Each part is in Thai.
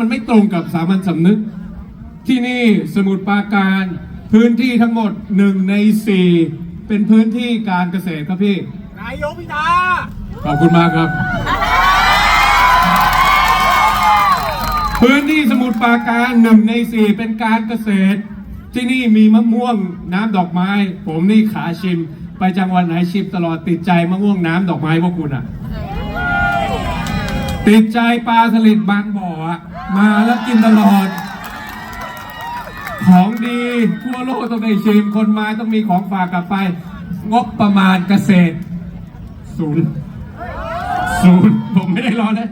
มันไม่ตรงกับสามัญสำนึก ที่นี่สมุทรปราการ พื้นที่ทั้งหมดหนึ่งในสี่เป็นพื้นที่การเกษตรครับพี่ นายกพิธาขอบคุณมากครับ พื้นที่สมุทรปราการหนึ่งในสี่เป็นการเกษตร ที่นี่มีมะม่วงน้ำดอกไม้ ผมนี่ขาชิมไปจังหวัดไหนชิมตลอดติดใจมะม่วงน้ำดอกไม้พวกคุณอะ ติดใจปลาสลิดบางบ่อมาแล้วกินตลอด ของดีทั่วโลกต้องได้ชิมคนมาต้องมีของฝากกลับไป งบประมาณเกษตรศูนย์ศูนย์ผมไม่ได้รอนะ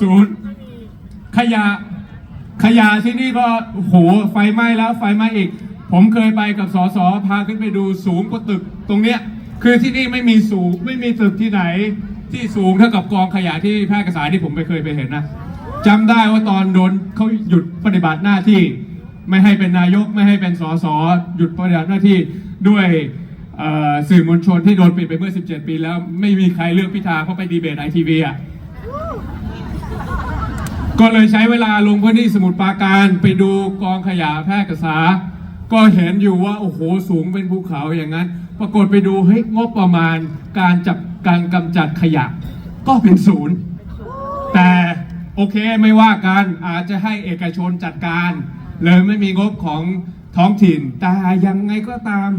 ศูนย์ขยะขยะที่นี่ก็โหไฟไหม้แล้ว ไฟไหม้อีก ผมเคยไปกับสสพาขึ้นไปดูสูงกว่าตึกตรงเนี้ย คือที่นี่ไม่มีสูงไม่มีตึกที่ไหน ที่สูงเท่ากับกองขยะที่แพร่กษายที่ผมไปเคยไปเห็นนะจำได้ว่าตอนโดนเขาหยุดปฏิบัติหน้าที่ ไม่ให้เป็นนายกไม่ให้เป็นสสหยุดปฏิบัติหน้าที่ด้วยสื่อมวลชนที่โดนปิดไปเมื่อ 17 ปีแล้วไม่มีใครเลือกพิธาเพราะไปดีเบตไอทีวีอะก็เลยใช้เวลาลงพื้นที่สมุทรปราการไปดูกองขยะแพร่กษา ก็เห็นอยู่ว่า โอ้โห สูงเป็นภูเขาอย่างนั้น ปรากฏไปดูเฮ้ยงบประมาณการจับ การกำจัดขยะก็เป็นศูนย์ แต่โอเคไม่ว่ากันอาจจะให้เอกชนจัดการ เลยไม่มีงบของท้องถิ่น แต่ยังไงก็ตาม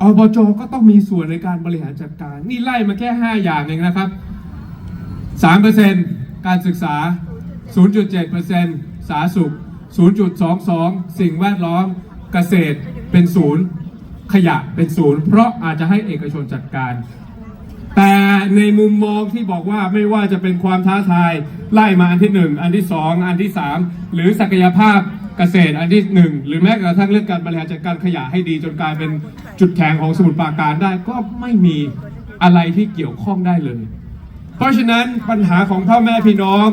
อบจก็ต้องมีส่วนในการบริหารจัดการ นี่ไล่มาแค่ 5 อย่างเองนะครับ 3%การศึกษา 0.7%สาธารณสุข 0.22 สิ่งแวดล้อมเกษตรเป็นศูนย์ขยะเป็นศูนย์เพราะอาจจะให้เอกชนจัดการ แต่ในมุมมองที่บอกว่าไม่ว่าจะเป็นความท้าทายไล่มาอันที่หนึ่งอันที่สองอันที่สามหรือศักยภาพเกษตรอันที่หนึ่งหรือแม้กระทั่งเรื่องการบริหารจัดการขยะให้ดีจนกลายเป็นจุดแข็งของสมุทรปราการได้ก็ไม่มีอะไรที่เกี่ยวข้องได้เลย เพราะฉะนั้นปัญหาของพ่อแม่พี่น้อง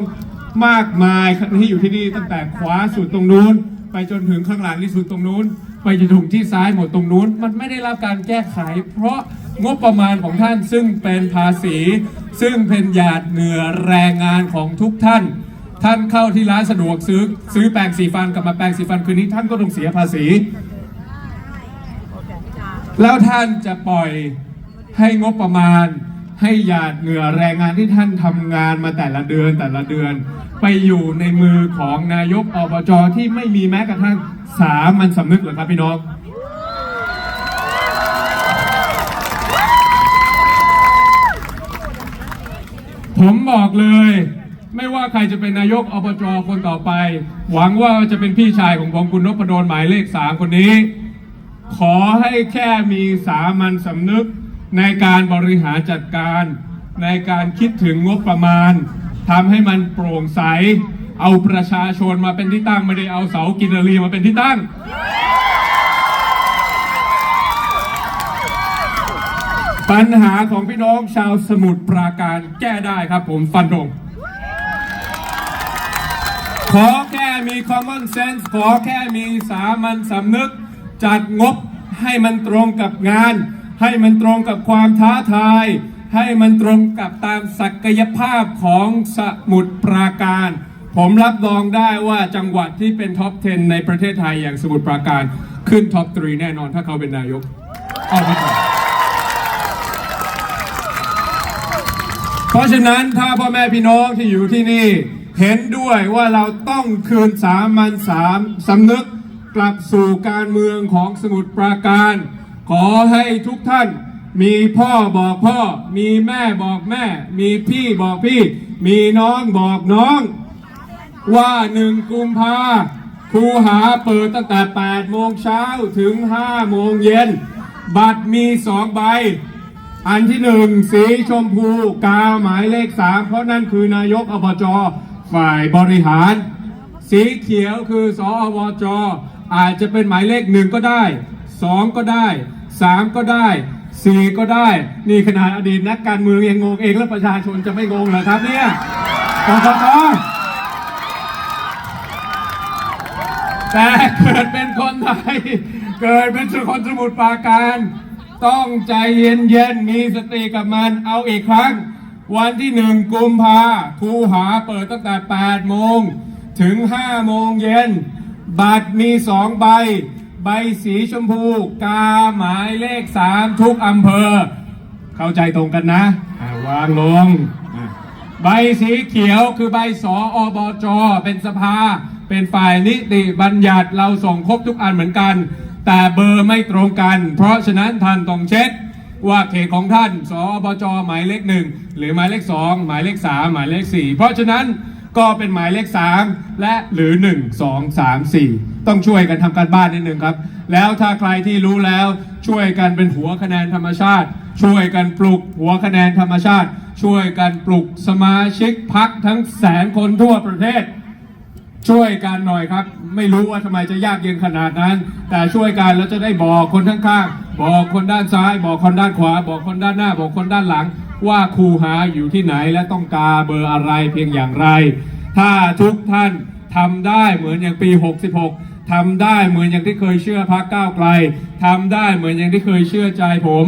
มากมายที่อยู่ที่นี่ตั้งแต่ขวาสุดตรงนู้น ไปจนถึงข้างหลังที่สุดตรงนู้น ไปจนถึงที่ซ้ายหมดตรงนู้น มันไม่ได้รับการแก้ไข เพราะ งบประมาณของท่านซึ่งเป็นภาษี ซึ่งเป็นหยาดเหงื่อแรงงานของทุกท่าน ท่านเข้าที่ร้านสะดวกซื้อซื้อแปรงสีฟันกลับมาแปรงสีฟันคืนนี้ท่านก็ต้องเสียภาษี แล้วท่านจะปล่อยให้งบประมาณ ให้หยาดเหงื่อแรงงานที่ท่านทำงานมาแต่ละเดือนแต่ละเดือน ไปอยู่ในมือของนายกอบจที่ไม่มีแม้กระทั่งสามัญสำนึกเหรอครับพี่น้อง ผมบอกเลย ไม่ว่าใครจะเป็นนายกอบจคนต่อไป หวังว่าจะเป็นพี่ชายของผมคุณนพดลหมายเลขสามคนนี้ ขอให้แค่มีสามัญสำนึกในการบริหารจัดการ ในการคิดถึงงบประมาณทำให้มันโปร่งใส เอาประชาชนมาเป็นที่ตั้งไม่ได้เอาเสากินรีมาเป็นที่ตั้ง ปัญหาของพี่น้องชาวสมุทรปราการแก้ได้ครับผมฟันธงขอแค่มี common sense ขอแค่มีสามัญสำนึก จัดงบให้มันตรงกับงาน ให้มันตรงกับความท้าทาย ให้มันตรงกับตามศักยภาพของสมุทรปราการ ผมรับรองได้ว่าจังหวัดที่เป็นท็อป 10 ในประเทศไทยอย่างสมุทรปราการ ขึ้นท็อป 3 แน่นอนถ้าเขาเป็นนายก เอาไปก่อน เพราะฉะนั้นถ้าพ่อแม่พี่น้องที่อยู่ที่นี่ เห็นด้วยว่าเราต้องคืนสามัญสามสำนึกกลับสู่การเมืองของสมุทรปราการ ขอให้ทุกท่านมีพ่อบอกพ่อ มีแม่บอกแม่ มีพี่บอกพี่ มีน้องบอกน้อง ว่าหนึ่งกุมภาครูหาเปิดตั้งแต่ 8 โมงเช้าถึง 5 โมงเย็น บัตรมี 2 ใบ อันที่หนึ่งสีชมพูกาหมายเลขสามเพราะนั่นคือนายกอบจฝ่ายบริหาร สีเขียวคือสอบจอาจจะเป็นหมายเลขหนึ่งก็ได้สองก็ได้สามก็ได้สี่ก็ได้ นี่ขนาดอดีตนักการเมืองยังงงเองแล้วประชาชนจะไม่งงเหรอครับเนี่ยกกตแต่เกิดเป็นคนไทย เกิดเป็นคนสมุทรปราการ ต้องใจเย็นๆมีสติกับมันเอาอีกครั้ง วันที่หนึ่งกุมภาครูหาเปิดตั้งแต่8โมงถึง5โมงเย็น บัตรมี2ใบ ใบสีชมพู กาหมายเลข3ทุกอำเภอ เข้าใจตรงกันนะวางลง ใบสีเขียวคือใบสออบจเป็นสภา เป็นฝ่ายนิติบัญญัติเราส่งครบทุกอันเหมือนกัน แต่เบอร์ไม่ตรงกัน เพราะฉะนั้นท่านต้องเช็คว่าเขตของท่าน สอบจหมายเลขหนึ่งหรือหมายเลขสองหมายเลขสามหมายเลขสี่เพราะฉะนั้นก็เป็นหมายเลขสามและหรือหนึ่งสองสามสี่ต้องช่วยกันทำการบ้านนิดนึงครับ แล้วถ้าใครที่รู้แล้วช่วยกันเป็นหัวคะแนนธรรมชาติ ช่วยกันปลุกหัวคะแนนธรรมชาติ ช่วยกันปลุกสมาชิกพักทั้งแสนคนทั่วประเทศ ช่วยกันหน่อยครับ ไม่รู้ว่าทำไมจะยากเย็นขนาดนั้น แต่ช่วยกันแล้วจะได้บอกคนข้างๆบอกคนด้านซ้าย บอกคนด้านขวา บอกคนด้านหน้า บอกคนด้านหลัง ว่าครูหาอยู่ที่ไหนและต้องการเบอร์อะไรเพียงอย่างไร ถ้าทุกท่านทำได้เหมือนอย่างปี 66ทำได้เหมือนอย่างที่เคยเชื่อพักก้าวไกลทำได้เหมือนอย่างที่เคยเชื่อใจผม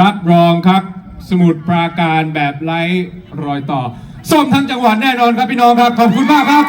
รับรองครับ สมุดปราการแบบไร้รอยต่อส้มทั้งจังหวัดแน่นอนครับพี่น้องครับขอบคุณมากครับ